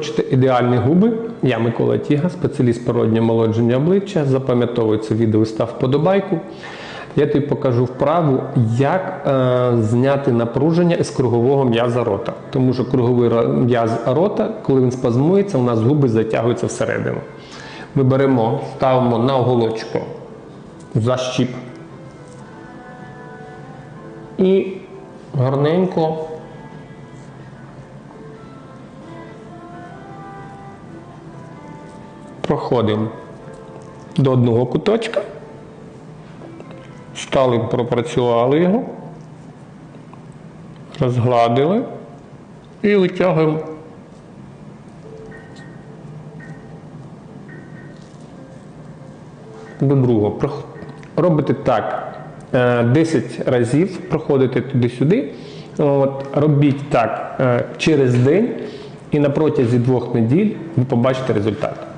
Хочете ідеальні губи? Я Микола Тіга, спеціаліст породнього молодження обличчя. Запам'ятовуй це відео, став вподобайку. Я тобі покажу вправу, як е, зняти напруження із кругового м'яза рота. Тому що круговий м'яз рота, коли він спазмується, у нас губи затягуються всередину. Ми беремо, ставимо на оголочку защіп і гарненько проходимо до одного куточка, стали, пропрацювали його, розгладили і витягуємо. До другого. Робите так е, 10 разів, проходите туди-сюди. Робіть так е, через день, і на протязі двох неділь ви побачите результат.